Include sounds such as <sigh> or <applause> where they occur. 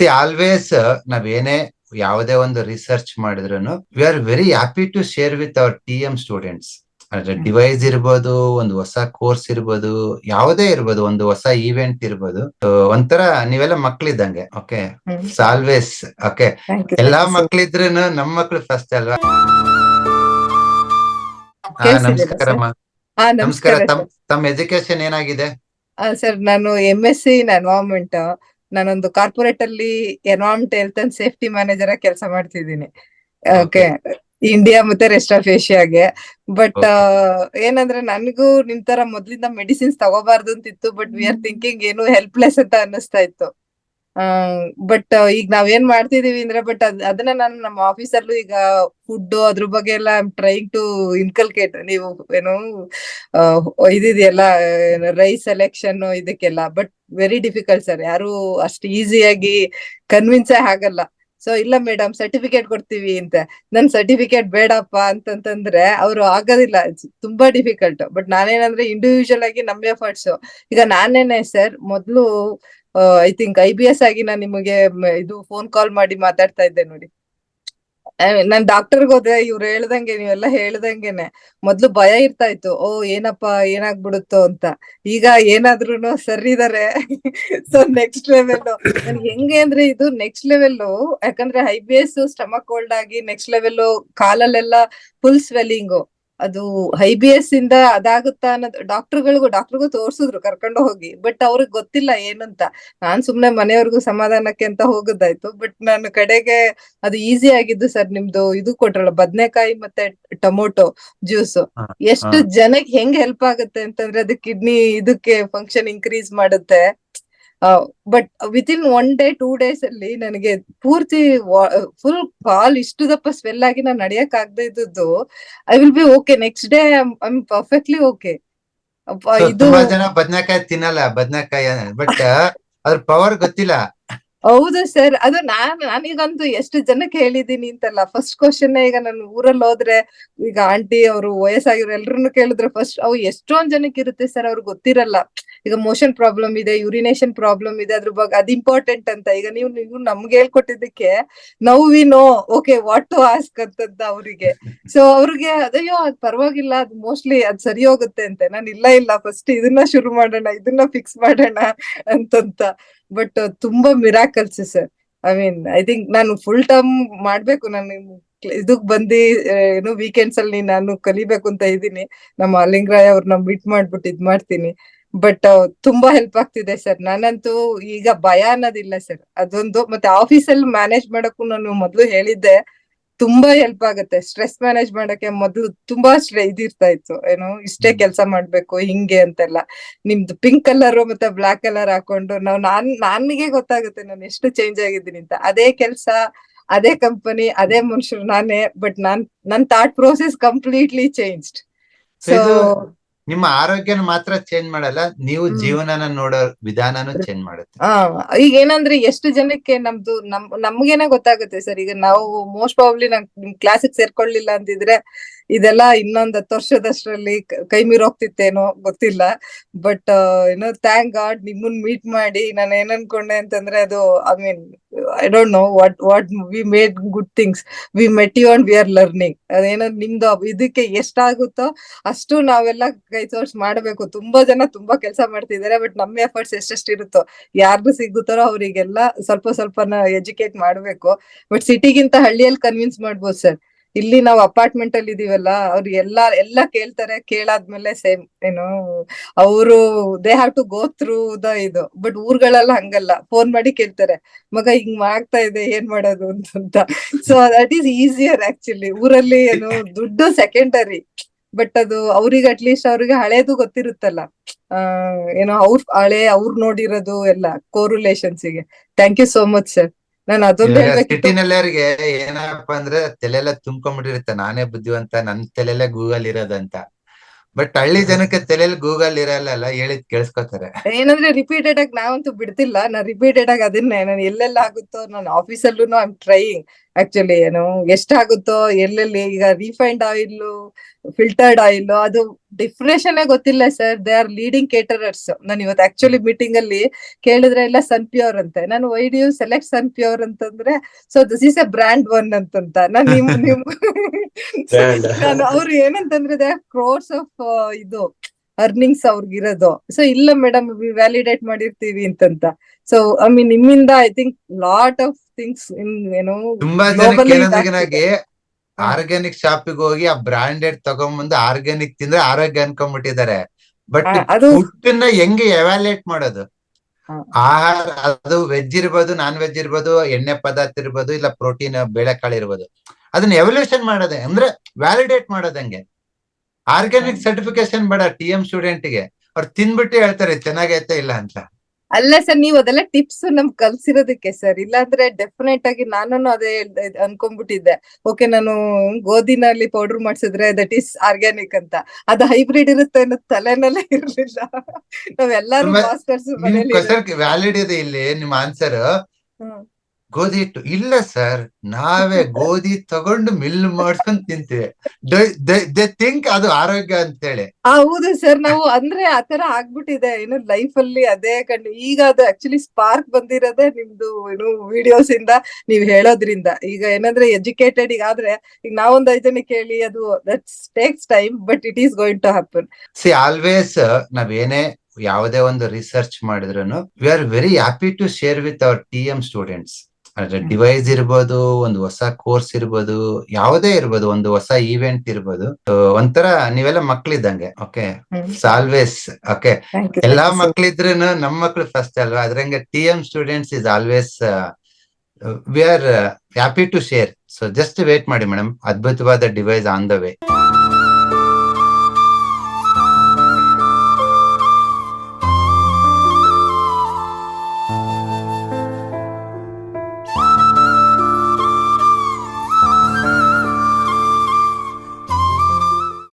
C always ನಾವೇನೇ ಯಾವುದೇ ಒಂದು ರಿಸರ್ಚ್ ಮಾಡಿದ್ರು we are very happy to share with our T M students ಅಂದ್ರೆ. ಡಿವೈಸ್ ಇರ್ಬೋದು ಒಂದು ಹೊಸ ಕೋರ್ಸ್ ಇರ್ಬೋದು ಯಾವುದೇ ಇರ್ಬೋದು ಒಂದು ಹೊಸ ಈವೆಂಟ್ ಇರ್ಬೋದು. ಒಂಥರ ನೀವೆಲ್ಲ ಮಕ್ಳಿದ್ದಂಗೆ ಓಕೆ. ಆಲ್ವೇಸ್ ಓಕೆ ಎಲ್ಲಾ ಮಕ್ಳಿದ್ರು ನಮ್ ಮಕ್ಳು ಫಸ್ಟ್ ಅಲ್ವಾ? ಹಾ ನಮಸ್ಕಾರಮ್ಮ. ನಮಸ್ಕಾರ ನಮಸ್ಕಾರ ತಮ್ ತಮ್ಮ ಎಜುಕೇಶನ್ ಏನಾಗಿದೆ? ಸರ್ ನಾನು M S C in environment ನಾನೊಂದು ಕಾರ್ಪೊರೇಟ್ ಅಲ್ಲಿ environment health and safety manager ಆಗಿ ಕೆಲಸ ಮಾಡ್ತಿದ್ದೀನಿ. ಓಕೆ ಇಂಡಿಯಾ ಮತ್ತೆ ರೆಸ್ಟ್ ಆಫ್ ಏಷ್ಯಾಗೆ ಬಟ್ ಏನಂದ್ರೆ ನನಗೂ ನಿಮ್ ತರ ಮೊದ್ಲಿಂದ ಮೆಡಿಸಿನ್ಸ್ ತಗೋಬಾರ್ದು ಅಂತಿತ್ತು ಬಟ್ ವಿ ಆರ್ ಥಿಂಕಿಂಗ್ ಏನು ಹೆಲ್ಪ್ಲೆಸ್ ಅಂತ ಅನ್ನಿಸ್ತಾ ಇತ್ತು. ಬಟ್ ಈಗ ನಾವ್ ಏನ್ ಮಾಡ್ತಿದೀವಿ ಅಂದ್ರೆ ಬಟ್ ಅದನ್ನ ನಾನು ನಮ್ಮ ಆಫೀಸಲ್ಲೂ ಈಗ ಫುಡ್ ಅದ್ರ ಬಗ್ಗೆ ಎಲ್ಲ ಐ ಟ್ರೈಂಗ್ ಟು ಇನ್ಕಲ್ಕೇಟ್ ನೀವು ಏನು ಆ, ಇದಿದೆಯಲ್ಲ ರೈಸ್ ಸೆಲೆಕ್ಷನ್ ಇದಕ್ಕೆಲ್ಲ ಬಟ್ ವೆರಿ ಡಿಫಿಕಲ್ಟ್ ಸರ್ ಯಾರು ಅಷ್ಟು ಈಸಿಯಾಗಿ ಕನ್ವಿನ್ಸೇ ಆಗಲ್ಲ. ಸೊ ಇಲ್ಲ ಮೇಡಮ್ ಸರ್ಟಿಫಿಕೇಟ್ ಕೊಡ್ತೀವಿ ಅಂತ. ನನ್ ಸರ್ಟಿಫಿಕೇಟ್ ಬೇಡಪ್ಪ ಅಂತಂತಂದ್ರೆ ಅವರು ಆಗೋದಿಲ್ಲ. ತುಂಬಾ ಡಿಫಿಕಲ್ಟ್ ಬಟ್ ನಾನೇನಂದ್ರೆ ಇಂಡಿವಿಜುವಲ್ ಆಗಿ ನಮ್ಮ ಎಫರ್ಟ್ಸ್ ಈಗ ನಾನೇನೆ ಸರ್ ಮೊದ್ಲು I think I B S ಆಗಿ ನಾನು ನಿಮಗೆ ಇದು ಫೋನ್ ಕಾಲ್ ಮಾಡಿ ಮಾತಾಡ್ತಾ ಇದ್ದೆ ನೋಡಿ. ನಾನ್ ಡಾಕ್ಟರ್ ಹೋದೆ, ಇವ್ರು ಹೇಳ್ದಂಗೆ, ನೀವೆಲ್ಲ ಹೇಳ್ದಂಗೆನೆ. ಮೊದ್ಲು ಭಯ ಇರ್ತಾ ಇತ್ತು ಓ, ಏನಪ್ಪ, ಏನಾಗ್ಬಿಡುತ್ತೋ ಅಂತ. ಈಗ ಏನಾದ್ರೂನು ಸರಿ ಇದಾರೆ ಸೊ ನೆಕ್ಸ್ಟ್ ಲೆವೆಲ್ ಹೆಂಗೆ ಅಂದ್ರೆ ಇದು ನೆಕ್ಸ್ಟ್ ಲೆವೆಲ್ ಯಾಕಂದ್ರೆ I B S stomach cold ಆಗಿ ನೆಕ್ಸ್ಟ್ ಲೆವೆಲ್ ಕಾಲಲ್ಲೆಲ್ಲ ಫುಲ್ ಸ್ವೆಲ್ಲಿಂಗು ಅದು ಐ ಬಿ ಎಸ್ ಇಂದ ಅದಾಗುತ್ತಾ ಅನ್ನೋದು ಡಾಕ್ಟರ್ಗಳಿಗೂ ಡಾಕ್ಟರ್ಗೂ ತೋರ್ಸಿದ್ರು ಕರ್ಕೊಂಡು ಹೋಗಿ. ಬಟ್ ಅವ್ರಿಗೆ ಗೊತ್ತಿಲ್ಲ ಏನಂತ. ನಾನ್ ಸುಮ್ನೆ ಮನೆಯವ್ರಿಗೂ ಸಮಾಧಾನಕ್ಕೆ ಅಂತ ಹೋಗೋದಾಯ್ತು. ಬಟ್ ನಾನು ಕಡೆಗೆ ಅದು ಈಸಿ ಆಗಿದ್ದು ಸರ್ ನಿಮ್ದು ಇದು ಕೊಟ್ರಲ್ಲ ಬದ್ನೆಕಾಯಿ ಮತ್ತೆ ಟೊಮೊಟೊ ಜ್ಯೂಸ್ ಹಾ, ಎಷ್ಟು ಜನಕ್ಕೆ ಹೆಂಗ್ ಹೆಲ್ಪ್ ಆಗುತ್ತೆ ಅಂತಂದ್ರೆ ಅದು ಕಿಡ್ನಿ ಇದಕ್ಕೆ ಫಂಕ್ಷನ್ ಇನ್ಕ್ರೀಸ್ ಮಾಡುತ್ತೆ. But within one day two days ಅಲ್ಲಿ ನನಗೆ ಪೂರ್ತಿ ಫುಲ್ ಕಾಲ್ ಇಷ್ಟು ದಪ್ಪ ಸ್ವೆಲ್ ಆಗಿ ನಾನು ನಡಿಯಕ್ ಆಗದೆ ಇದ್ದದ್ದು I will be okay next day I perfectly okay ಇದು ತುಂಬಾ ಜನ ಬದನೆಕಾಯಿ ತಿನ್ನಲ್ಲ ಬದನೆಕಾಯಿ ಬಟ್ ಅದ್ರ ಪವರ್ ಗೊತ್ತಿಲ್ಲ. ಹೌದು ಸರ್ ಅದು ನಾನ್ ನಾನೀಗಂತೂ ಎಷ್ಟು ಜನಕ್ಕೆ ಹೇಳಿದೀನಿ ಅಂತಲ್ಲ ಫಸ್ಟ್ ಕ್ವಶನ್ ಈಗ ನನ್ನ ಊರಲ್ಲಿ ಹೋದ್ರೆ ಈಗ ಆಂಟಿ ಅವರು ವಯಸ್ಸಾಗಿರೋ ಎಲ್ರು ಕೇಳಿದ್ರೆ ಫಸ್ಟ್ ಅವು ಎಷ್ಟೊಂದ್ ಜನಕ್ಕೆ ಇರುತ್ತೆ ಸರ್ ಅವ್ರಿಗೆ ಗೊತ್ತಿರಲ್ಲ. ಈಗ ಮೋಷನ್ ಪ್ರಾಬ್ಲಮ್ ಇದೆ ಯುರಿನೇಷನ್ ಪ್ರಾಬ್ಲಮ್ ಇದೆ ಅದ್ರ ಬಗ್ಗೆ ಅದ್ ಇಂಪಾರ್ಟೆಂಟ್ ಅಂತ. ಈಗ ನೀವು ನೀವು ನಮ್ಗೆ ಹೇಳ್ಕೊಟ್ಟಿದ್ದಕ್ಕೆ now we know okay what to ask ಅಂತಂತ ಅವರಿಗೆ. ಸೊ ಅವ್ರಿಗೆ <laughs> ಅದಯ್ಯೋ ಅದ್ ಪರವಾಗಿಲ್ಲ ಅದ್ ಮೋಸ್ಟ್ಲಿ ಅದ್ ಸರಿ ಹೋಗುತ್ತೆ ಅಂತೆ. ನಾನು ಇಲ್ಲ ಇಲ್ಲ ಫಸ್ಟ್ ಇದನ್ನ ಶುರು ಮಾಡೋಣ ಇದನ್ನ ಫಿಕ್ಸ್ ಮಾಡೋಣ ಅಂತಂತ. ಬಟ್ ತುಂಬಾ miracles sir I mean I think ನಾನು ಫುಲ್ ಟರ್ಮ್ ಮಾಡ್ಬೇಕು. ನಾನು ಇದಕ್ ಬಂದಿ ಏನು ವೀಕೆಂಡ್ಸ್ ಅಲ್ಲಿ ನಾನು ಕಲಿಬೇಕು ಅಂತ ಇದ್ದೀನಿ. ನಮ್ಮ ಲಿಂಗರಾಯ್ ಅವ್ರನ್ನ ಮೀಟ್ ಮಾಡ್ಬಿಟ್ಟು ಇದ್ ಮಾಡ್ತೀನಿ. ಬಟ್ ತುಂಬಾ ಹೆಲ್ಪ್ ಆಗ್ತಿದೆ ಸರ್ ನಾನಂತೂ ಈಗ ಭಯ ಅನ್ನೋದಿಲ್ಲ ಸರ್ ಅದೊಂದು ಮತ್ತೆ ಆಫೀಸಲ್ಲಿ ಮ್ಯಾನೇಜ್ ಮಾಡಕ್ಕೂ ನಾನು ಮೊದ್ಲು ಹೇಳಿದ್ದೆ ತುಂಬಾ ಹೆಲ್ಪ್ ಆಗುತ್ತೆ. ಸ್ಟ್ರೆಸ್ ಮ್ಯಾನೇಜ್ ಮಾಡಕ್ಕೆ ಮೊದ್ಲು ತುಂಬಾ ಸ್ಟ್ರೆ ಇದಿರ್ತಾ ಇತ್ತು. ಏನು ಇಷ್ಟೇ. ಕೆಲಸ ಮಾಡ್ಬೇಕು ಹಿಂಗೆ ಅಂತೆಲ್ಲ. ನಿಮ್ದು ಪಿಂಕ್ ಕಲರ್ ಮತ್ತೆ ಬ್ಲಾಕ್ ಕಲರ್ ಹಾಕೊಂಡು ನಾವು ನಾನ್ ನನಗೆ ಗೊತ್ತಾಗುತ್ತೆ ನಾನು ಎಷ್ಟು ಚೇಂಜ್ ಆಗಿದ್ದೀನಿ ಅಂತ. ಅದೇ ಕೆಲಸ ಅದೇ ಕಂಪನಿ ಅದೇ ಮನುಷ್ಯರು ನಾನೇ ಬಟ್ ನಾನ್ ನನ್ thought process completely changed so ನಿಮ್ಮ ಆರೋಗ್ಯನ ಮಾತ್ರ ಚೇಂಜ್ ಮಾಡಲ್ಲ ನೀವು. ಜೀವನನ ನೋಡೋ ವಿಧಾನನೂ ಚೇಂಜ್ ಮಾಡುತ್ತೆ. ಈಗ ಏನಂದ್ರೆ ಎಷ್ಟು ಜನಕ್ಕೆ ನಮ್ದು ನಮ್ ನಮ್ಗೇನೆ ಗೊತ್ತಾಗುತ್ತೆ ಸರ್. ಈಗ ನಾವು ಮೋಸ್ಟ್ ಪ್ರಾಬ್ಲಿ ನಮ್ ನಿಮ್ ಕ್ಲಾಸಿಗೆ ಸೇರ್ಕೊಳ್ಳಿಲ್ಲ ಅಂತಿದ್ರೆ ಇದೆಲ್ಲ ಇನ್ನೊಂದ್ ಹತ್ತು ವರ್ಷದಷ್ಟರಲ್ಲಿ ಕೈ ಮೀರೋಗ್ತಿತ್ತೇನೋ ಗೊತ್ತಿಲ್ಲ. ಬಟ್ ಏನೋ ಥ್ಯಾಂಕ್ ಗಾಡ್ ನಿಮ್ಮನ್ ಮೀಟ್ ಮಾಡಿ ನಾನು ಏನನ್ಕೊಂಡೆ ಅಂತಂದ್ರೆ ಅದು I mean I don't know what what we made good things we met you and we are learning ಅದೇನೋ ನಿಮ್ದು ಇದಕ್ಕೆ ಎಷ್ಟಾಗುತ್ತೋ ಅಷ್ಟು ನಾವೆಲ್ಲ ಕೈ ತೋರ್ಸ್ ಮಾಡ್ಬೇಕು. ತುಂಬಾ ಜನ ತುಂಬಾ ಕೆಲಸ ಮಾಡ್ತಿದ್ದಾರೆ ಬಟ್ ನಮ್ಮ ಎಫರ್ಟ್ಸ್ ಎಷ್ಟೆಷ್ಟು ಇರುತ್ತೋ ಯಾರ್ದು ಸಿಗುತ್ತಾರೋ ಅವರಿಗೆಲ್ಲ ಸ್ವಲ್ಪ ಸ್ವಲ್ಪನ ಎಜುಕೇಟ್ ಮಾಡ್ಬೇಕು. ಬಟ್ ಸಿಟಿಗಿಂತ ಹಳ್ಳಿಯಲ್ಲಿ ಕನ್ವಿನ್ಸ್ ಮಾಡ್ಬೋದು ಸರ್ ಇಲ್ಲಿ ನಾವು ಅಪಾರ್ಟ್ಮೆಂಟ್ ಅಲ್ಲಿ ಇದೀವಲ್ಲ, ಅವ್ರು ಎಲ್ಲಾ, ಎಲ್ಲ ಕೇಳ್ತಾರೆ, ಕೇಳಾದ್ಮೇಲೆ ಸೇಮ್ ಏನು, ಅವರು they have to go through the ಇದು. ಬಟ್ ಊರ್ಗಳೆಲ್ಲ ಹಂಗಲ್ಲ. ಫೋನ್ ಮಾಡಿ ಕೇಳ್ತಾರೆ, ಮಗ, ಹಿಂಗ್ ಮಾಡ್ತಾ ಇದೆ, ಏನ್ ಮಾಡೋದು? ಅಂತ so that is easier actually ಊರಲ್ಲಿ ಏನು, ದುಡ್ಡು ಸೆಕೆಂಡರಿ ಬಟ್ ಅದು ಅವ್ರಿಗೆ ಅಟ್ಲೀಸ್ಟ್ ಅವ್ರಿಗೆ ಹಳೇದು ಗೊತ್ತಿರುತ್ತಲ್ಲ. ಏನೋ, ಅವ್ರ, ಹಳೆ ಅವ್ರು ನೋಡಿರೋದು ಎಲ್ಲ ಕೋರುಲೇಷನ್ಸ್ಗೆ. Thank you so much sir ನಾನು ಅದೊಂದು ಸಿಟಿನಲ್ಲರಿಗೆ ಏನಪ್ಪಾ ಅಂದ್ರೆ ತಲೆಲ್ಲ ತುಂಬ್ಕೊಂಡ್ಬಿಟ್ಟಿರುತ್ತೆ. ನಾನೇ ಬುದ್ಧಿವಂತ ನನ್ ತಲೆಲ್ಲ ಗೂಗಲ್ ಇರೋದಂತ. ಬಟ್ ಹಳ್ಳಿ ಜನಕ್ಕೆ ತಲೆಯಲ್ಲಿ ಗೂಗಲ್ ಇರಲ್ಲ ಹೇಳಿದ್ ಕೇಳಿಸ್ಕೊತಾರೆ. ಏನಂದ್ರೆ ರಿಪೀಟೆಡ್ ಆಗಿ ನಾವಂತೂ ಬಿಡ್ತಿಲ್ಲ. ನಾನು ರಿಪೀಟೆಡ್ ಆಗಿ ಅದನ್ನೇ. ನಾನು ಎಲ್ಲೆಲ್ಲ ಆಗುತ್ತೋ ನಾನು ಆಫೀಸಲ್ಲೂ ಐ ಆಮ್ ಟ್ರೈಯಿಂಗ್ ಆಕ್ಚುಲಿ ಏನು ಎಷ್ಟಾಗುತ್ತೋ ಎಲ್ಲೆಲ್ಲಿ ಈಗ ರಿಫೈನ್ಡ್ ಆಯಿಲ್ ಫಿಲ್ಟರ್ಡ್ ಆಯಿಲ್ ಅದು ಡಿಫ್ರೆಷನ್ ಗೊತ್ತಿಲ್ಲ sir they are leading caterers ನಾನು ಇವತ್ತು ಆಕ್ಚುಲಿ ಮೀಟಿಂಗ್ ಅಲ್ಲಿ ಕೇಳಿದ್ರೆ ಎಲ್ಲ ಸನ್ ಪ್ಯೂರ್ ಅಂತೆ. ನಾನು why do you select Sun Pure ಅಂತಂದ್ರೆ so this is a brand one ಅಂತಂತ. ನಾನು ನಿಮ್ ನಿಮ್ <laughs> ನಾನು ಅವ್ರು ಏನಂತಂದ್ರೆ ದೇ ಕ್ರೋರ್ಸ್ ಆಫ್ ಇದು. ಅರ್ನಿಂಗ್ಸ್ ಅವ್ರಿಗಿರೋದು ಸೊ ಇಲ್ಲ ಮೇಡಮ್ ವ್ಯಾಲಿಡೇಟ್ ಮಾಡಿರ್ತೀವಿ ಅಂತಂತ. ಸೊ ಐ ಮೀನ್ ನಿಮ್ಮಿಂದ I think lot of things in ಏನೋ ತುಂಬಾ. ಆರ್ಗ್ಯಾನಿಕ್ ಶಾಪಿಗೆ ಹೋಗಿ ಆ ಬ್ರಾಂಡೆಡ್ ತಗೊಂಬಂದು ಆರ್ಗ್ಯಾನಿಕ್ ತಿಂದ್ರೆ ಆರೋಗ್ಯ ಅನ್ಕೊಂಡ್ಬಿಟ್ಟಿದ್ದಾರೆ ಬಟ್ ಫುಡ್ನ ಹೆಂಗೆ ಎವ್ಯಾಲ್ಯೂಯೇಟ್ ಮಾಡೋದು. ಆಹಾರ ಅದು ವೆಜ್ ಇರ್ಬೋದು ನಾನ್ ವೆಜ್ ಇರ್ಬೋದು ಎಣ್ಣೆ ಪದಾರ್ಥ ಇರ್ಬೋದು ಇಲ್ಲ ಪ್ರೋಟೀನ್ ಬೇಳೆಕಾಳು ಇರ್ಬೋದು. ಅದನ್ನ ಎವಲ್ಯೂಷನ್ ಮಾಡೋದೆ. ಅಂದ್ರೆ ವ್ಯಾಲಿಡೇಟ್ ಮಾಡೋದಂಗೆ ಆರ್ಗ್ಯಾನಿಕ್ ಸರ್ಟಿಫಿಕೇಶನ್ ಬೇಡ ಟಿ ಎಂ ಸ್ಟೂಡೆಂಟ್ಗೆ ಅವ್ರು ತಿನ್ಬಿಟ್ಟು ಹೇಳ್ತಾರೆ ಚೆನ್ನಾಗೈತೆ ಇಲ್ಲ ಅಂತ. ಅಲ್ಲ ಸರ್ ನೀವು ಅದೆಲ್ಲ ಟಿಪ್ಸ್ ನಮ್ ಕಲ್ಸಿರೋದಕ್ಕೆ ಸರ್. ಇಲ್ಲಾಂದ್ರೆ ಡೆಫಿನೆಟ್ ಆಗಿ ನಾನು ಅದೇ ಅನ್ಕೊಂಡ್ಬಿಟ್ಟಿದ್ದೆ. ಓಕೆ ನಾನು ಗೋಧಿನಲ್ಲಿ ಪೌಡರ್ ಮಾಡ್ಸಿದ್ರೆ ದಟ್ ಈಸ್ ಆರ್ಗ್ಯಾನಿಕ್ ಅಂತ. ಅದು ಹೈಬ್ರಿಡ್ ಇರುತ್ತೆ ಅನ್ನೋ ತಲೆನಲ್ಲೇ ಇರ್ಲಿಲ್ಲ. ನಾವೆಲ್ಲಾರು ಮಾಸ್ಟರ್ಸ್ ವ್ಯಾಲಿಡ್ ಇದೆ ಇಲ್ಲಿ ನಿಮ್ ಆನ್ಸರ್ ಹ್ಮ್. ಗೋಧಿ ಹಿಟ್ಟು ಇಲ್ಲ ಸರ್ ನಾವೇ <laughs> ಗೋಧಿ ತಗೊಂಡು ಮಿಲ್ ಮಾಡ್ಕೊಂಡ್ ತಿಂತೀವಿ. ದೇ ಥಿಂಕ್ ಅದು ಆರೋಗ್ಯ ಅಂತೇಳಿ. ಹೌದು ಸರ್ ನಾವು ಅಂದ್ರೆ ಆತರ ಆಗ್ಬಿಟ್ಟಿದೆ. ಏನು ಲೈಫ್ ಅಲ್ಲಿ ಅದೇ ಕಂಡು ಈಗ ಅದು ಆಕ್ಚುಲಿ ಸ್ಪಾರ್ಕ್ ಬಂದಿರೋದೆ ನಿಮ್ದು ಏನು ವಿಡಿಯೋಸ್ ಇಂದ ನೀವ್ ಹೇಳೋದ್ರಿಂದ. ಈಗ ಏನಂದ್ರೆ ಎಜುಕೇಟೆಡ್ ಈಗ ಆದ್ರೆ ಈಗ ನಾವೊಂದ್ ಐದ್ ಜನ ಕೇಳಿ ಅದು that's takes time but it is going to happen see always ನಾವೇನೇ ಯಾವುದೇ ಒಂದು ರಿಸರ್ಚ್ ಮಾಡಿದ್ರು we are very happy to share with our T M students ಅಂದ್ರೆ ಡಿವೈಸ್ ಇರ್ಬೋದು ಒಂದು ಹೊಸ ಕೋರ್ಸ್ ಇರ್ಬೋದು ಯಾವುದೇ ಇರ್ಬೋದು ಒಂದು ಹೊಸ ಈವೆಂಟ್ ಇರ್ಬೋದು. ಒಂಥರ ನೀವೆಲ್ಲ ಮಕ್ಳಿದ್ದಂಗೆ ಓಕೆ ಆಲ್ವೇಸ್ ಓಕೆ ಎಲ್ಲಾ ಮಕ್ಳಿದ್ರು ನಮ್ಮ ಮಕ್ಳು ಫಸ್ಟ್ ಅಲ್ವಾ? ಅದ್ರಂಗೆ T M students is always we are happy to share so just wait ಮಾಡಿ ಮೇಡಮ್ ಅದ್ಭುತವಾದ ಡಿವೈಸ್ ಆನ್ ದ ವೇ